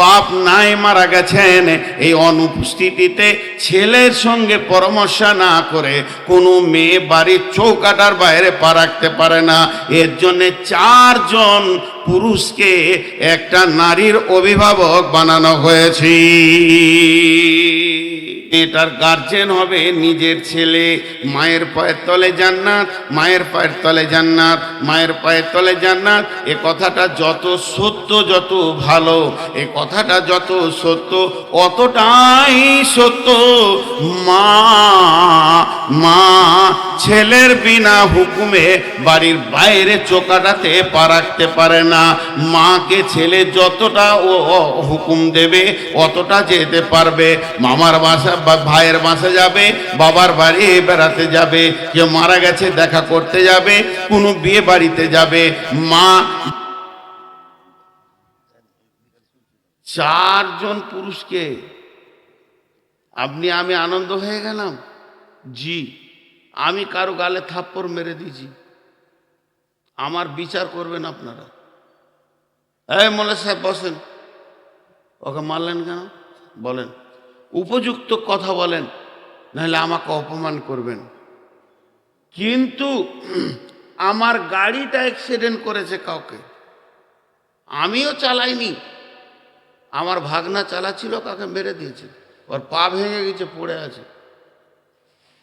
বাপ নাই মারা গেছেন, এই অনুপস্থিতিতে ছেলের সঙ্গে পরামর্শ না করে কোনো মেয়ে বাড়ির চৌকাটার বাইরে পা রাখতে পারে না। এর জন্যে চারজন পুরুষকে একটা নারীর অভিভাবক বানানো হয়েছে। এটার গার্জেন হবে নিজের ছেলে। মায়ের পায়ের তলে জান্নাত, মায়ের পায়ের তলে জান্নাত, মায়ের পায়ের তলে জান্নাত। এ কথাটা যত সত্য, যত ভালো, এ কথাটা যত সত্য, অতটাই সত্য। মা মা, ছেলের বিনা হুকুমে বাড়ির বাইরে চোকাটাতে পা রাখতে পারে না। মাকে ছেলে যতটা ও হুকুম দেবে, অতটা যেতে পারবে। মামার বাসা ভাইয়ের বাসা যাবে, বাবার বাড়ি বেড়াতে যাবে, কেউ মারা গেছে দেখা করতে যাবে, কোনো বিয়ে বাড়িতে যাবে। মা চারজন পুরুষকে, আপনি, আমি আনন্দ হয়ে গেলাম? জি, আমি কারও গালে থাপ্পড় মেরে দিয়েছি। আমার বিচার করবেন আপনারা। এই মোল্লা সাহেব, বসেন। ওকে মারলেন কেন? বলেন। উপযুক্ত কথা বলেন, নাহলে আমাকে অপমান করবেন। কিন্তু আমার গাড়িটা অ্যাক্সিডেন্ট করেছে কাউকে। আমিও চালাইনি। আমার ভাগনা চালাচ্ছিল কাকে মেরে দিয়েছে। ওর পা ভেঙে গেছে, পড়ে আছে।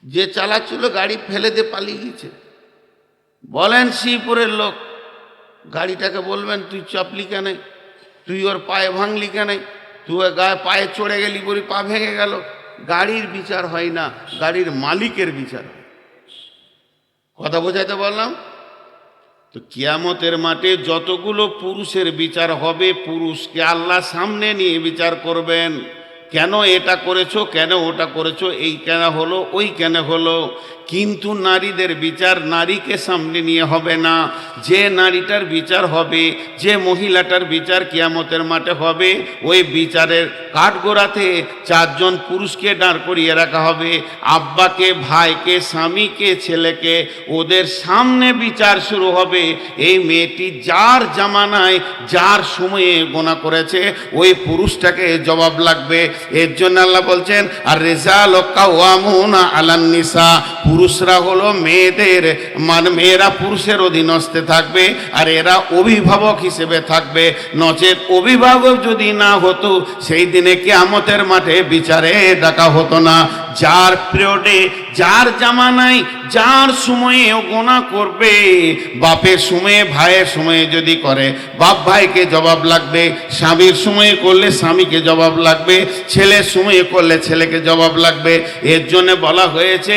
যে চালাচ্ছিল, গাড়ি ফেলে দিয়ে পালিয়ে গেছে বলেন, শ্রীপুরের লোক, গাড়িটাকে বলবেন, তুই চাপলি কেন? তুই ওর পায়ে ভাঙলি কেন? তুই গায়ে পায়ে চড়ে গেলি বলি পা ভেঙে গেল। গাড়ির বিচার হয় না, গাড়ির মালিকের বিচার কথা বোঝাইতে বললাম? তো কিয়ামতের মাঠে যতগুলো পুরুষের বিচার হবে, পুরুষকে আল্লাহ সামনে নিয়ে বিচার করবেন। কেন এটা করেছ, কেন ওটা করেছ, এই কেন হলো, ওই কেন হলো? কিন্তু নারীদের বিচার নারীকে সামনে নিয়ে হবে না। যে নারীটার বিচার হবে, যে মহিলাটার বিচার কিয়ামতের মাঠে হবে, ওই বিচারের কাঠগোড়াতে চারজন পুরুষকে দাঁড় করিয়ে রাখা হবে। আব্বাকে, ভাইকে, স্বামীকে, ছেলেকে ওদের সামনে বিচার শুরু হবে। এই মেয়েটি যার জামানায়, যার সময়ে গোনা করেছে, ওই পুরুষটাকে জবাব লাগবে। এর জন্য আল্লাহ বলছেন, আর রেজা লোকা ওয়ামুনা আলান্নিসা পুরুষরা হলো মেয়েদের মানে মেয়েরা পুরুষের অধীনস্থে থাকবে, আর এরা অভিভাবক হিসেবে থাকবে। নচেত অভিভাবক যদি না হতো, সেই দিনে কেয়ামতের মাঠে বিচারে ডাকা হতো না। যার পিরিয়ডে, যার জামানায়, যার সময়ে ও গোনা করবে বাপের সময়ে ভাইয়ের সময়ে যদি করে, বাপ ভাইকে জবাব লাগবে, স্বামীর সময়ে করলে স্বামীকে জবাব লাগবে, ছেলের সময়ে করলে ছেলেকে জবাব লাগবে। এর জন্য বলা হয়েছে,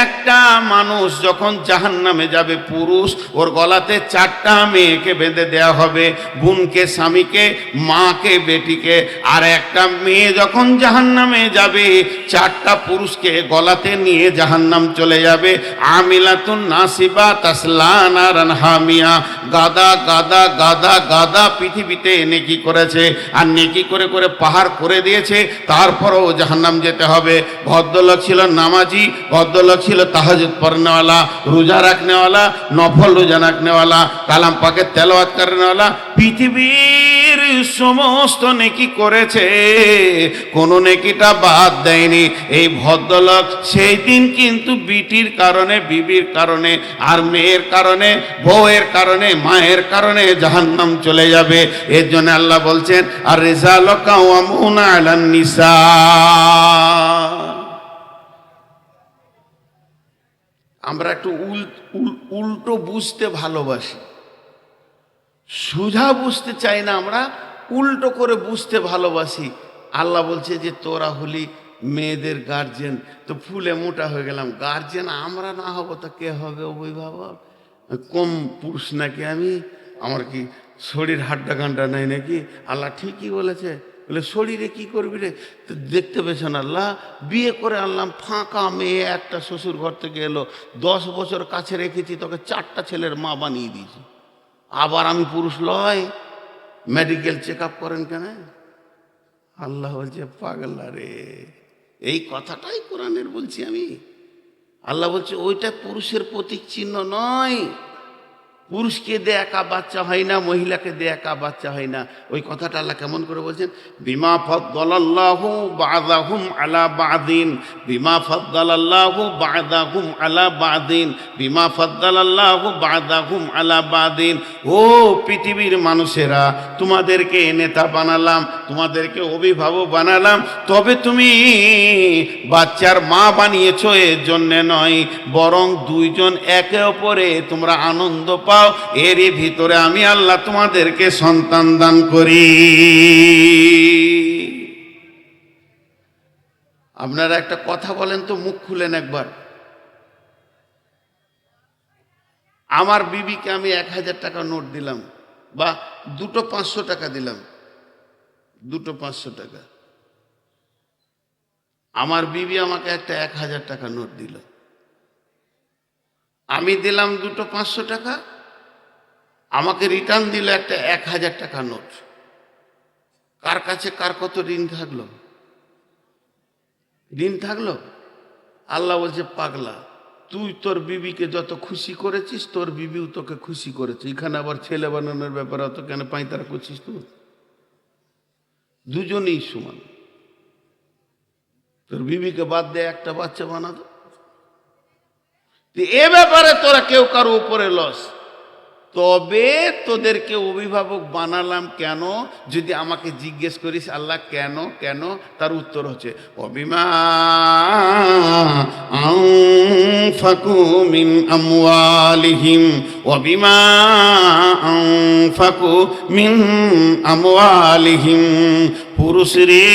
একটা মানুষ যখন জাহান নামে যাবে, পুরুষ, ওর গলাতে চারটা মেয়েকে বেঁধে দেয়া হবে, বোনকে, স্বামীকে, মাকে, বেটিকে, আর একটা মেয়ে যখন জাহান নামে যাবে, চারটা পুরুষকে গলাতে নিয়ে জাহান্নাম চলে যাবে। আমিলাতুন নাসিবা তাসলান আর হামিয়া। গাদা গাদা গাদা গাদা পৃথিবীতে নেকি করেছে। আর নেকি করে করে পাহাড় করে দিয়েছে। তারপরও জাহান্নাম যেতে হবে। ভদ্রলোক ছিল নামাজি, ভদ্রলোক ছিল তাহাজুদ পড়নেওয়ালা, রোজা রাখনেওয়ালা, নফল রোজা রাখনেওয়ালা, কালাম পাকে তেলাওয়াত করেনেওয়ালা। পৃথিবীর সমস্ত নেকি করেছে, কোনো নেকিটা বাদ দেয়নি। এই ভদ্রলোক সেই দিন কিন্তু বিটির কারণে, বিবির কারণে, আর মেয়ের কারণে, বউয়ের কারণে, মায়ের কারণে জাহান্নাম চলে যাবে। এর জন্য আল্লাহ বলছেন আর আমরা একটু উল, উল- উল্টো বুঝতে ভালোবাসি। সোজা বুঝতে চাই না আমরা, উল্টো করে বুঝতে ভালোবাসি। আল্লাহ বলছে যে, তোরা হলি মেয়েদের গার্জেন তো ফুলে মোটা হয়ে গেলাম। গার্জেন আমরা না হব, তো কে হবে অভিভাবক? কম পুরুষ নাকি আমি? আমার কি শরীর হাড্ডা গান্ডা নাই নাকি? আল্লাহ ঠিকই বলেছে। বলে, শরীরে কি করবি রে? তো দেখতে পেয়েছেন আল্লাহ, বিয়ে করে আনলাম, ফাঁকা মেয়ে, একটা শ্বশুর ঘর থেকে এলো। দশ বছর কাছে রেখেছি, তোকে চারটা ছেলের মা বানিয়ে দিয়েছি। আবার আমি পুরুষ লয় মেডিকেল চেক আপ করেন কেন? আল্লাহ বলছে, পাগলা রে। এই কথাটাই কোরআনের বলছি আমি। আল্লাহ বলছে, ওইটা পুরুষের প্রতীক চিহ্ন নয়। পুরুষকে দে একা বাচ্চা হয় না, মহিলাকে দে একা বাচ্চা হয় না। ওই কথাটা আল্লাহ কেমন করে বলছেন? বিমা ফদ্দালাল্লাহু বাদাহুম আলা বাদিন। বিমা ফদ্দালাল্লাহু বাদাহুম আলা বাদিন। বিমা ফদ্দালাল্লাহু বাদাহুম আলা বাদিন। ও পৃথিবীর মানুষেরা, তোমাদেরকে নেতা বানালাম, তোমাদেরকে অভিভাবক বানালাম, তবে তুমি বাচ্চার মা বানিয়েছো এর জন্যে নয়, বরং দুইজন একে অপরে তোমরা আনন্দ পাও এরই ভিতরে আমি আল্লাহ তোমাদেরকে সন্তান দান করি। আপনারা একটা কথা বলেন তো, মুখ খুলেন একবার। আমার বিবিকে আমি এক হাজার টাকা নোট দিলাম, বা দুটো পাঁচশো টাকা দিলাম। দুটো পাঁচশো টাকা। আমার বিবি আমাকে একটা এক হাজার টাকা নোট দিল। আমি দিলাম দুটো পাঁচশো টাকা আমাকে রিটার্ন দিল একটা এক হাজার টাকা নোট কার কাছে কার কত ঋণ থাকল? ঋণ থাকল? আল্লাহ বলছে, পাগলা, তুই তোর বিবিকে যত খুশি করেছিস, তোর বিবিও তোকে খুশি করেছে। এখানে আবার ছেলে বানানোর ব্যাপারে অত কেন পাঁয়তারা করছিস তুই? দুজনেই সমান। তোর বিবিকে বাদ দিয়ে একটা বাচ্চা বানাতো? এ ব্যাপারে তোরা কেউ কারও উপরে লস তবে তোদেরকে অভিভাবক বানালাম কেন? যদি আমাকে জিজ্ঞেস করিস, আল্লাহ কেন কেন? তার উত্তর হচ্ছে, অবিমা অবিমা মিন আমওয়ালিহিম পুরুষ রে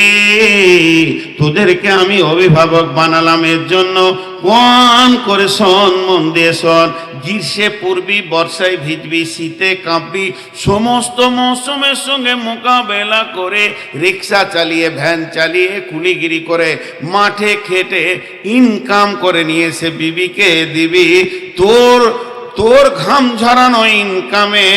তোদেরকে আমি অভিভাবক বানালাম, এর জন্য কোন করে শোন মন দিয়ে শোন গ্রীষ্মে পূর্বী, বর্ষায় ভিজবি, শীতে কাঁপবি, সমস্ত মৌসুমের সঙ্গে মোকাবেলা করে রিক্সা চালিয়ে, ভ্যান চালিয়ে কুলিগিরি করে, মাঠে খেটে ইনকাম করে নিয়ে এসে বিবিকে দিবি। তোর তোর ঘাম ঝরানো ইনকামে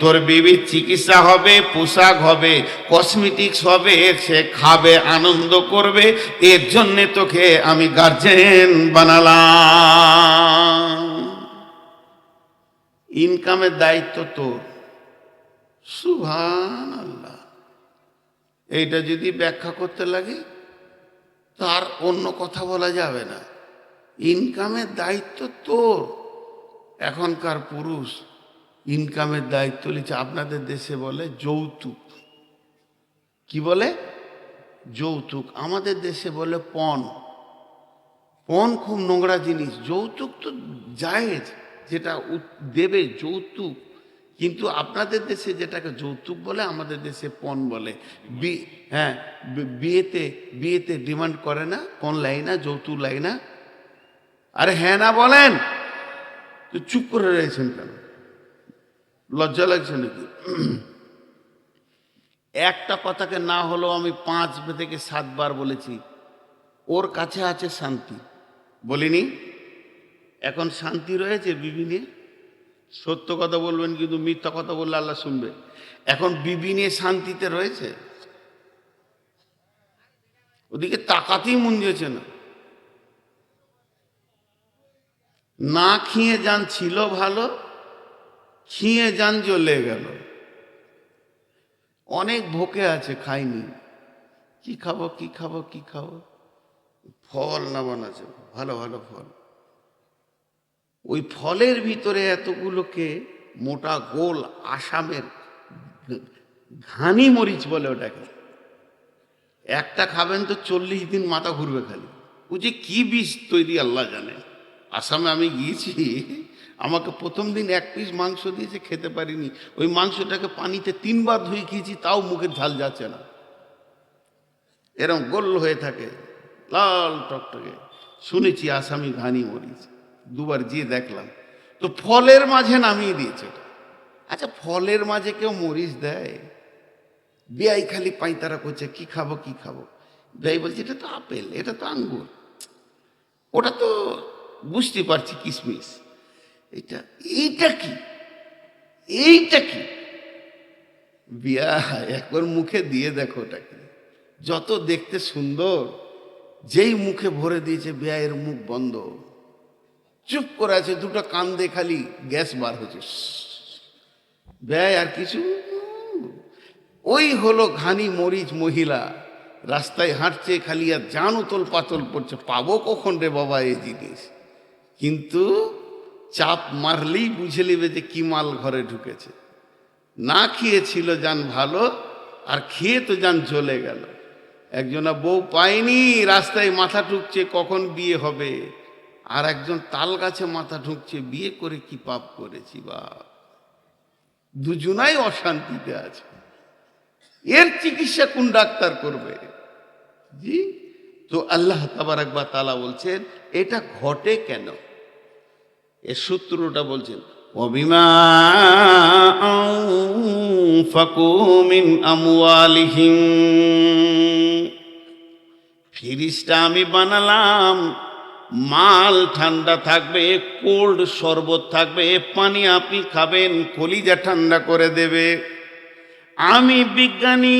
তোর বিবির চিকিৎসা হবে, পোশাক হবে কসমেটিক্স হবে, সে খাবে, আনন্দ করবে, এর জন্যে তোকে আমি গার্জেন বানালাম। ইনকামের দায়িত্ব তোর। সুভান আল্লাহ এইটা যদি ব্যাখ্যা করতে লাগে, তার অন্য কথা বলা যাবে না। ইনকামের দায়িত্ব তোর। এখনকার পুরুষ ইনকামের দায়িত্ব নিচ্ছে। আপনাদের দেশে বলে যৌতুক। কি বলে? যৌতুক। আমাদের দেশে বলে পণ। পণ খুব নোংরা জিনিস। যৌতুক তো জায়েজ। যেটা দেবে যৌতুক। কিন্তু আপনাদের দেশে যেটাকে যৌতুক বলে, আমাদের দেশে পণ বলে। বি হ্যাঁ বিয়েতে বিয়েতে ডিমান্ড করে না, পণ লাই না যৌতুক লাই না আরে হ্যাঁ না বলেন। তো চুপ করে রয়েছেন কেন? লজ্জা লাগছে নাকি? একটা কথাকে না হলেও আমি পাঁচ থেকে সাতবার বলেছি, ওর কাছে আছে শান্তি। বলিনি? এখন শান্তি রয়েছে বিবি নিয়ে সত্য কথা বলবেন কিন্তু মিথ্যা কথা বললে আল্লাহ শুনবে। এখন বিবি নিয়ে শান্তিতে রয়েছে? ওদিকে তাকাতেই মন দিয়েছে না। না খেয়ে যান ছিল ভালো, খেয়ে যান জ্বলে গেল। অনেক ভোকে আছে, খাইনি। কি খাব কি খাব কি খাব? ফল না বানাচ্ছে, ভালো ভালো ফল। ওই ফলের ভিতরে এতগুলোকে মোটা গোল আসামের ঘানি মরিচ বলে ওটাকে। একটা খাবেন তো চল্লিশ দিন মাথা ঘুরবে খালি। ও যে কি বিষ তৈরি আল্লাহ জানে। আসামে আমি গিয়েছি, আমাকে প্রথম দিন এক পিস মাংস দিয়েছে, খেতে পারিনি। ওই মাংসটাকে পানিতে তিনবার ধুয়ে খেয়েছি, তাও মুখের ঝাল যাচ্ছে না। এরম গোল হয়ে থাকে, লাল টকটকে। শুনেছি আসামি ঘানি মরিচ। দুবার গিয়ে দেখলাম। তো ফলের মাঝে নামিয়ে দিয়েছে আচ্ছা ফলের মাঝে কেউ মরিচ দেয়? বেয়াই খালি পাইতারা করছে, কি খাব কি খাব? বেয়াই বলছে, এটা তো আপেল, এটা তো আঙ্গুর। ওটা তো বুঝতে পারছি কিসমিস। এটা, এইটা কি? এইটা কি? বিয়া, একবার মুখে দিয়ে দেখো ওটাকে। যত দেখতে সুন্দর, যেই মুখে ভরে দিয়েছে বিয়ায়ের মুখ বন্ধ। চুপ করে আছে, দুটো কান দিয়ে খালি গ্যাস বার হচ্ছে। ব্যয় আর কিছু ওই হলো ঘানি মরিচ মহিলা। রাস্তায় হাঁটছে খালি আর জান উতল পাতল পড়ছে পাবো কখন রে বাবা এই জিনিস? কিন্তু চাপ মারলেই বুঝে নেবে যে কি মাল ঘরে ঢুকেছে। না খেয়েছিল যান ভালো, আর খেয়ে তো যান চলে গেল। একজনা বউ পায়নি, রাস্তায় মাথা ঢুকছে কখন বিয়ে হবে? আর একজন তাল গাছে মাথা ঢুকছে, বিয়ে করে কি পাপ করেছি বা? দুজনাই অশান্তিতে আছে। এর চিকিৎসা কোন ডাক্তার করবে? জি? তো আল্লাহ তাবারাকবা তালা বলছেন, এটা ঘটে কেন? এর সূত্রটা বলছেন ফাকুমিন ফিরিজটা আমি বানালাম মাল ঠান্ডা থাকবে কোল্ড শরবত থাকবে, পানি আপনি খাবেন, কলিজা ঠান্ডা করে দেবে। আমি বিজ্ঞানী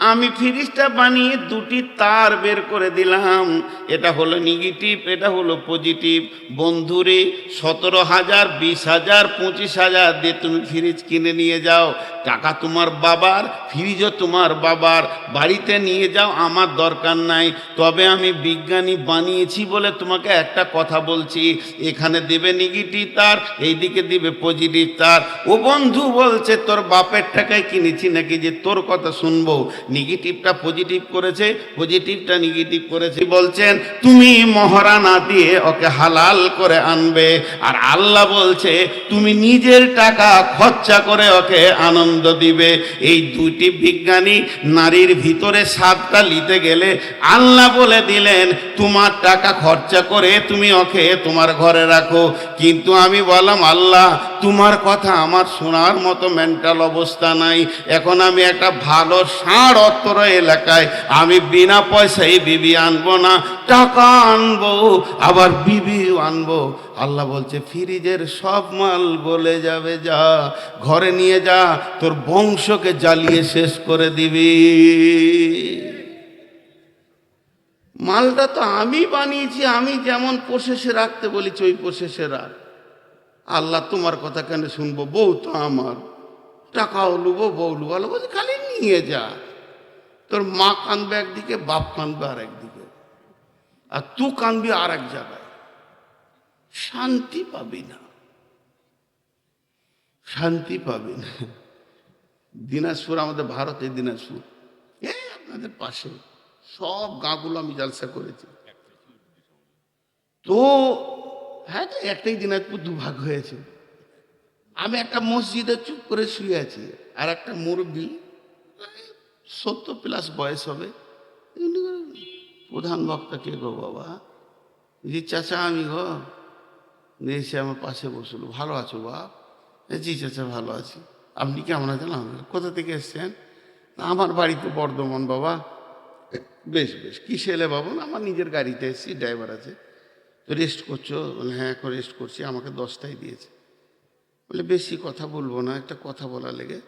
আমি ফ্রিজটা বানিয়ে দুটি তার বের করে দিলাম। এটা হলো নেগেটিভ এটা হলো পজিটিভ বন্ধুরে, সতেরো হাজার, বিশ হাজার, পঁচিশ হাজার দিয়ে তুমি ফ্রিজ কিনে নিয়ে যাও। টাকা তোমার বাবার, ফ্রিজও তোমার বাবার। বাড়িতে নিয়ে যাও, আমার দরকার নাই। তবে আমি বিজ্ঞানী বানিয়েছি বলে তোমাকে একটা কথা বলছি। এখানে দেবে নেগেটিভ তার, এইদিকে দিবে পজিটিভ তার। ও বন্ধু বলছে, তোর বাপের টাকায় কিনেছি নাকি যে তোর কথা শুনব? নেগেটিভটা পজিটিভ করেছে পজিটিভটা নেগেটিভ করেছে। বলছেন, তুমি মহরা না দিয়ে ওকে হালাল করে আনবে। আর আল্লাহ বলছে, তুমি নিজের টাকা খরচা করে ওকে আনন্দ দিবে। এই দুইটি বিজ্ঞানী নারীর ভিতরে স্বাদটা নিতে গেলে আল্লাহ বলে দিলেন, তোমার টাকা খরচা করে তুমি ওকে তোমার ঘরে রাখো। কিন্তু আমি বললাম, আল্লাহ, তোমার কথা আমার শোনার মতো মেন্টাল অবস্থা নাই। এখন আমি একটা ভালো ষাঁড় অত্তর এলাকায়। আমি বিনা পয়সায় বিবি আনব না, টাকা আনব, আবার বিবিও আনব। আল্লাহ বলছে, ফ্রিজের সব মাল গলে যাবে, যা, ঘরে নিয়ে যা, তোর বংশকে জ্বালিয়ে শেষ করে দিবি। মালটা তো আমি বানিয়েছি, আমি যেমন প্রসেসে রাখতে বলেছি, ওই প্রসেসে রাখ। আল্লাহ তোমার কথা কেন শুনব? বউ তো আমার। টাকাও লুবো, বউ লুবো। খালি নিয়ে যা। তোর মা কাঁদবে একদিকে, বাপ কাঁদবে আর একদিকে। আর তু কাঁদবি আর এক জায়গায়। শান্তি পাবি না। শান্তি পাবি না। দিনাজপুর, আমাদের ভারতের দিনাজপুর। এই আপনাদের পাশে সব গাঁগুলো আমি জালসা করেছি। তো হ্যাঁ তো একটাই দিনাজপুর দুভাগ হয়েছে। আমি একটা মসজিদে চুপ করে শুয়ে আছি, আর একটা মুরব্বী সত্তর প্লাস বয়স হবে। প্রধান বক্তা কে গো বাবা? জি চাচা আমি গো এসে আমার পাশে বসল। ভালো আছো বাপ? "এ, জি চাচা ভালো আছি। আপনি কেমন আছেন? কোথা থেকে এসছেন? আমার বাড়ি তো বর্ধমান বাবা। বেশ বেশ। কিসে এলে বাবু? "না, আমার নিজের গাড়িতে এসেছি ড্রাইভার আছে। তো রেস্ট করছ? বলে হ্যাঁ এখন রেস্ট করছি। আমাকে দশটাই দিয়েছে। বলে বেশি কথা বলব না একটা কথা বলা লেগে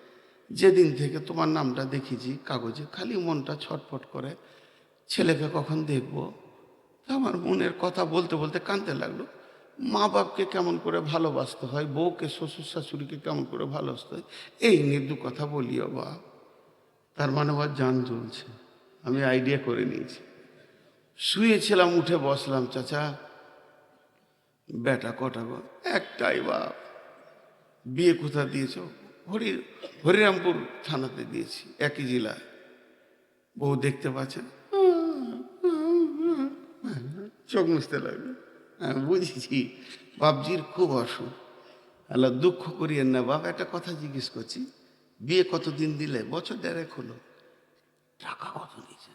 যেদিন থেকে তোমার নামটা দেখেছি কাগজে, খালি মনটা ছটফট করে, ছেলেকে কখন দেখব? আমার মনের কথা বলতে বলতে কাঁদতে লাগল। মা বাপকে কেমন করে ভালোবাসতে হয়, বউকে, শ্বশুর শাশুড়িকে কেমন করে ভালোবাসতে হয়, এই নিয়ে দু কথা বলিও বা তার মানে আবার জান জ্বলছে, আমি আইডিয়া করে নিয়েছি। শুয়েছিলাম, উঠে বসলাম, চাচা। বেটা কটা একটাই বাপ। বিয়ে কোথা দিয়েছ? হরি, হরিরামপুর থানাতে দিয়েছি, একই জেলায় বউ দেখতে পাচ্ছেন চোখ মুছতে লাগল। হ্যাঁ বুঝেছি, বাপজির খুব অসুখ। আল্লাহ দুঃখ করিয়েন না। বাপ একটা কথা জিজ্ঞেস করছি। বিয়ে কতদিন দিলে? বছর দেড়েক হলো। টাকা কত নিয়েছে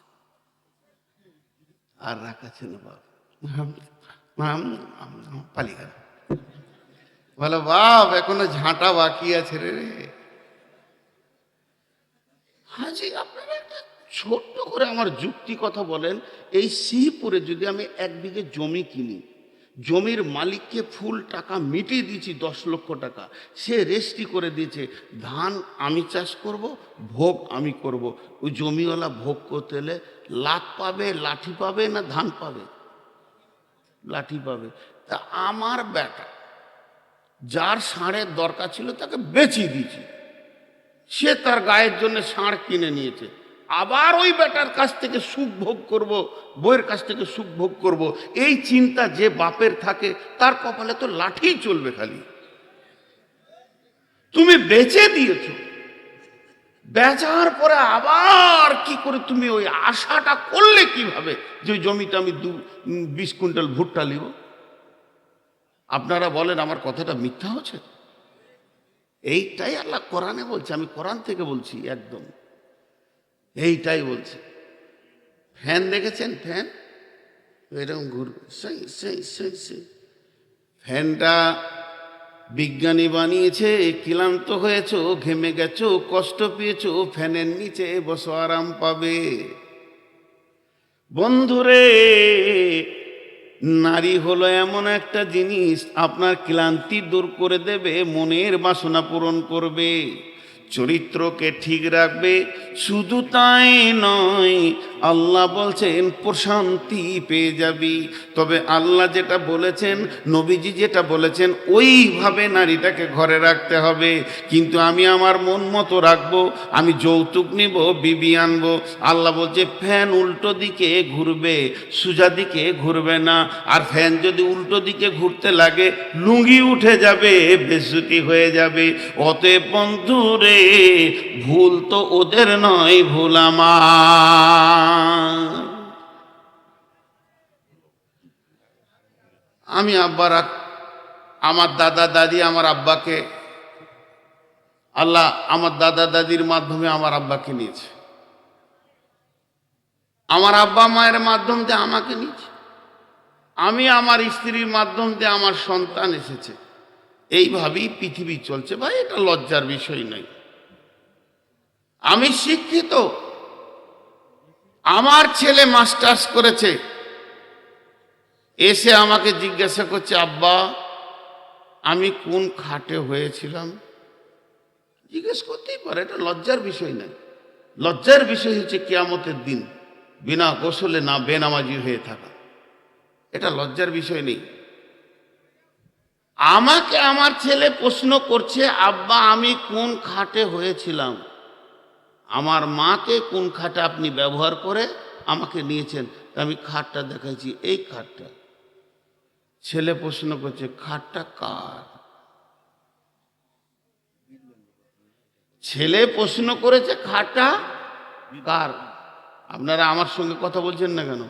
আর রাখাচ্ছে না বাপ পালিয়ে বলো, বাপ, এখনও ঝাঁটা বাকি আছে রে হাজি, আপনারা একটা ছোট্ট করে আমার যুক্তি কথা বলেন। এই সিহিপুরে যদি আমি এক বিঘে জমি কিনি, জমির মালিককে ফুল টাকা মিটিয়ে দিয়েছি দশ লক্ষ টাকা, সে রেস্টি করে দিয়েছে, ধান আমি চাষ করব, ভোগ আমি করব। ওই জমিওয়ালা ভোগ করতে হলে লাভ পাবে, লাঠি পাবে না ধান পাবে? লাঠি পাবে। তা আমার বেটা যার ষাঁড়ের দরকার ছিল তাকে বেচিয়ে দিয়েছি। সে তার গায়ের জন্য ষাঁড় কিনে নিয়েছে। আবার ওই বেটার কাছ থেকে সুখ ভোগ করব বইয়ের কাছ থেকে সুখ ভোগ করব। এই চিন্তা যে বাপের থাকে, তার কপালে তো লাঠিই চলবে খালি। তুমি বেচে দিয়েছ। বেচার পরে আবার কি করে তুমি ওই আশাটা করলে কীভাবে যে জমিতে আমি দু বিশ কুইন্টাল ভুট্টা নিব? আপনারা বলেন, আমার কথাটা মিথ্যা হচ্ছে? এইটাই আল্লাহ কোরআনে বলছে। আমি কোরআন থেকে বলছি, একদম। এইটাই বলছে। ফ্যান দেখেছেন? ফ্যান? এরকম ঘুর সেই ফ্যানটা বিজ্ঞানী বানিয়েছে ক্লান্ত হয়েছো, ঘেমে গেছ, কষ্ট পেয়েছ, ফ্যানের নিচে বসো, আরাম পাবে। বন্ধুরে নারী হলো এমন একটা জিনিস, আপনার ক্লান্তি দূর করে দেবে, মনের বাসনা পূরণ করবে, চরিত্রকে ঠিক রাখবে, শুধু তাই নয় আল্লাহ বলছেন, প্রশান্তি পেয়ে যাবি। তবে আল্লাহ যেটা বলেছেন, নবীজি যেটা বলেছেন, ওইভাবে নারীটাকে ঘরে রাখতে হবে। কিন্তু আমি আমার মন মতো রাখব, আমি যৌতুক নিব, বিবি আনব। আল্লাহ বলছে, ফ্যান উল্টো দিকে ঘুরবে, সোজা দিকে ঘুরবে না। আর ফ্যান যদি উল্টো দিকে ঘুরতে লাগে, লুঙ্গি উঠে যাবে, বেসুতি হয়ে যাবে। অতএব বন্ধু রে ভুল তো ওদের নয়, ভুল আমার। আমি আব্বার আমার দাদা দাদি, আমার আব্বাকে, আল্লাহ আমার দাদা দাদির মাধ্যমে আমার আব্বাকে নিয়েছে। আমার আব্বা মায়ের মাধ্যম দিয়ে আমাকে নিয়েছে। আমি আমার স্ত্রীর মাধ্যম দিয়ে আমার সন্তান এসেছে। এইভাবেই পৃথিবী চলছে ভাই, এটা লজ্জার বিষয় নয়। আমি শিক্ষিত আমার ছেলে মাস্টার্স করেছে। এসে আমাকে জিজ্ঞাসা করছে, আব্বা, আমি কোন খাটে হয়েছিলাম? জিজ্ঞেস করতেই পারে, এটা লজ্জার বিষয় নয়। লজ্জার বিষয় হচ্ছে কিয়ামতের দিন, বিনা গোসলে না বেনামাজি হয়ে থাকা। এটা লজ্জার বিষয় নেই। আমাকে আমার ছেলে প্রশ্ন করছে, আব্বা, আমি কোন খাটে হয়েছিলাম? আমার মাকে কোন খাটে আপনি ব্যবহার করে আমাকে নিয়েছেন? আমি খাটটা দেখাইছি, এই খাটটা। ছেলে প্রশ্ন করছে, খাটটা কার? ছেলে প্রশ্ন করেছে, খাটটা কার? আপনারা আমার সঙ্গে কথা বলছেন না কেন?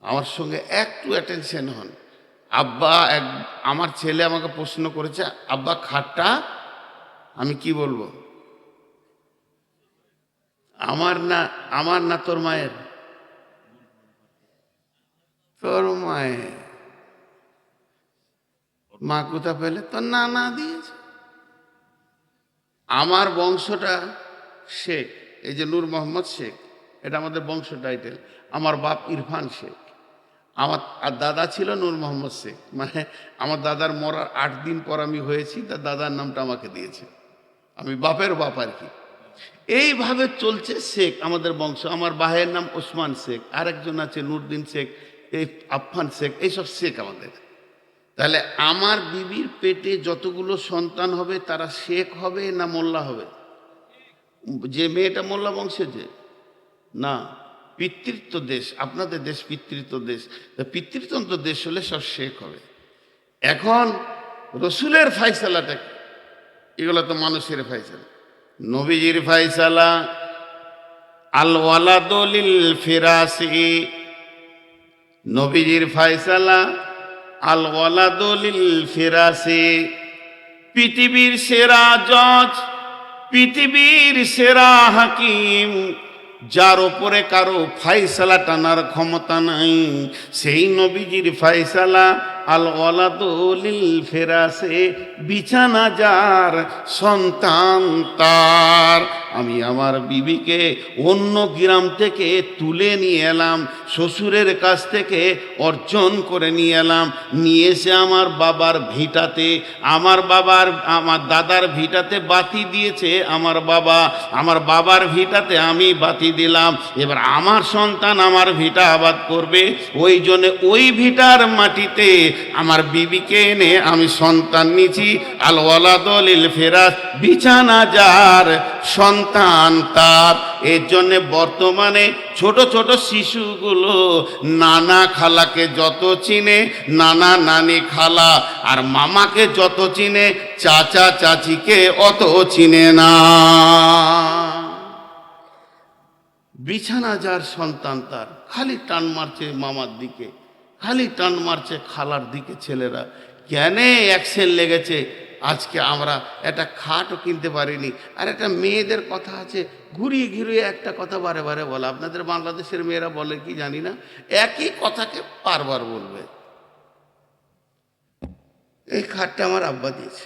আমার সঙ্গে একটু অ্যাটেনশন হন। আব্বা এক, আমার ছেলে আমাকে প্রশ্ন করেছে, আব্বা, খাটটা আমি কি বলব? আমার না আমার না তোর মায়ের? তোর মায়ের। মা কোথা পেলে? তোর না না দিয়েছে। আমার বংশটা শেখ, এই যে নূর মোহাম্মদ শেখ, এটা আমাদের বংশ টাইটেল আমার বাপ ইরফান শেখ। আমার, আর দাদা ছিল নূর মোহাম্মদ শেখ। মানে আমার দাদার মরার আট দিন পর আমি হয়েছি, তার দাদার নামটা আমাকে দিয়েছে। আমি বাপের বাপ আর কি। এইভাবে চলছে শেখ, আমাদের বংশ। আমার ভাইয়ের নাম ওসমান শেখ, আরেকজন আছে নুরদিন শেখ, এই আফফান শেখ, এইসব শেখ আমাদের। তাহলে আমার বিবির পেটে যতগুলো সন্তান হবে, তারা শেখ হবে না মোল্লা হবে? যে মেয়েটা মোল্লা বংশে যে? না, পিতৃত্ব দেশ, আপনাদের দেশ পিতৃত্ব দেশ। পিতৃতন্ত্র দেশ হলে সব শেখ হবে। এখন রসুলের ফাইসালাটা? এগুলো তো মানুষের ফাইসালা। নবীজির ফাইসালা আল ওয়ালাদলিল ফিরাসি নবীজির ফাইসালা আল ওয়ালাদলিল ফিরাসি পৃথিবীর সেরা জজ, পৃথিবীর সেরা হাকিম, যার ওপরে কারও ফাইসালা টানার ক্ষমতা নাই, সেই নবীজির ফাইসালা আল ওয়ালাদুলিল ফেরাসে বিছানা যার সন্তান তার। আমি আমার বিবিকে অন্য গ্রাম থেকে তুলে নিয়ে এলাম, শ্বশুরের কাছ থেকে অর্জন করে নিয়ে এলাম। নিয়ে এসে আমার বাবার ভিটাতে, আমার বাবার, আমার দাদার ভিটাতে বাতি দিয়েছে আমার বাবা। আমার বাবার ভিটাতে আমি বাতি দিলাম। এবার আমার সন্তান আমার ভিটা আবাদ করবে। ওই জন্যে ওই ভিটার মাটিতে আমার বিবিকে এনে আমি সন্তান নিছি আল ওয়ালাদলিল ফেরাস বিছানা যার সন্তান তার। এর জন্যে বর্তমানে ছোট ছোট শিশুগুলো নানা খালাকে যত চিনে, নানা নানি খালা, আর মামাকে যত চিনে, চাচা চাচিকে অত চিনে না। বিছানা যার সন্তান তার, খালি টান মারছে মামার দিকে। খালি টান মারছে খালার দিকে ছেলেরা। কেন অ্যাকশন লেগেছে? আজকে আমরা একটা খাটও কিনতে পারিনি। আর একটা মেয়েদের কথা আছে, ঘুরিয়ে ঘুরিয়ে একটা কথা বারে বারে বলে। আপনাদের বাংলাদেশের মেয়েরা বলে কি জানি না? একই কথাকে বারবার বলবে। এই খাটটা আমার আব্বা দিয়েছে।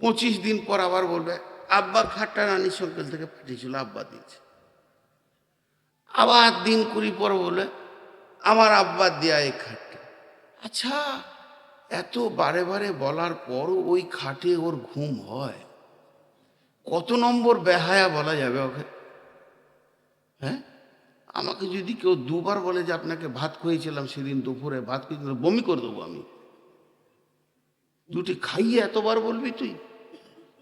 পঁচিশ দিন পর আবার বলবে, আব্বা খাটটা রানী সঙ্কেল থেকে পাঠিয়েছিল, আব্বা দিয়েছে। আবার দিন কুড়ি পর বলে আমার আব্বা দেয়া এই খাটটা আচ্ছা এত বারে বারে বলার পরও ওই খাটে ওর ঘুম হয়। কত নম্বর বেহায়া বলা যাবে ওকে? হ্যাঁ? আমাকে যদি কেউ দুবার বলে যে আপনাকে ভাত খুঁয়েছিলাম সেদিন দুপুরে, ভাত খুঁয়েছিলাম, বমি করে দেবো আমি। দুটি খাইয়ে এতবার বলবি তুই?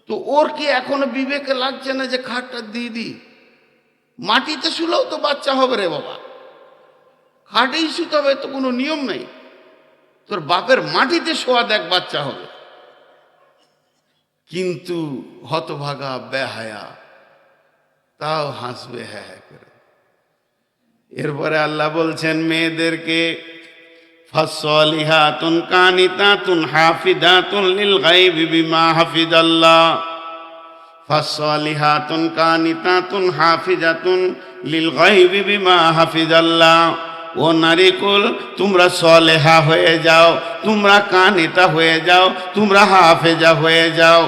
তো ওর কি এখনও বিবেকে লাগছে না যে খাটটা দিয়ে দি মাটিতে শুলেও তো বাচ্চা হবে রে বাবা। খাটেই শুতে তো কোনো নিয়ম নেই। তোর বাপের মাটিতে শোয়া দেখ বাচ্চা হবে। কিন্তু হতভাগা, বেহায়া, তাও হাসবে হ্যাঁ হ্যাঁ করে। এরপরে আল্লাহ বলছেন, মেয়েদেরকে ফাসলিহাতুন কানিতাতুন হাফিদাতুন লিল গায়বি বিমা হাফিজাল্লাহ ফাসলিহাতুন কানিতাতুন হাফিজাতুন লিল গায়বি বিমা হাফিজাল্লাহ ও নারিকুল তোমরা সলেহা হয়ে যাও তোমরা কানিতা হয়ে যাও তোমরা হাফেজা হয়ে যাও।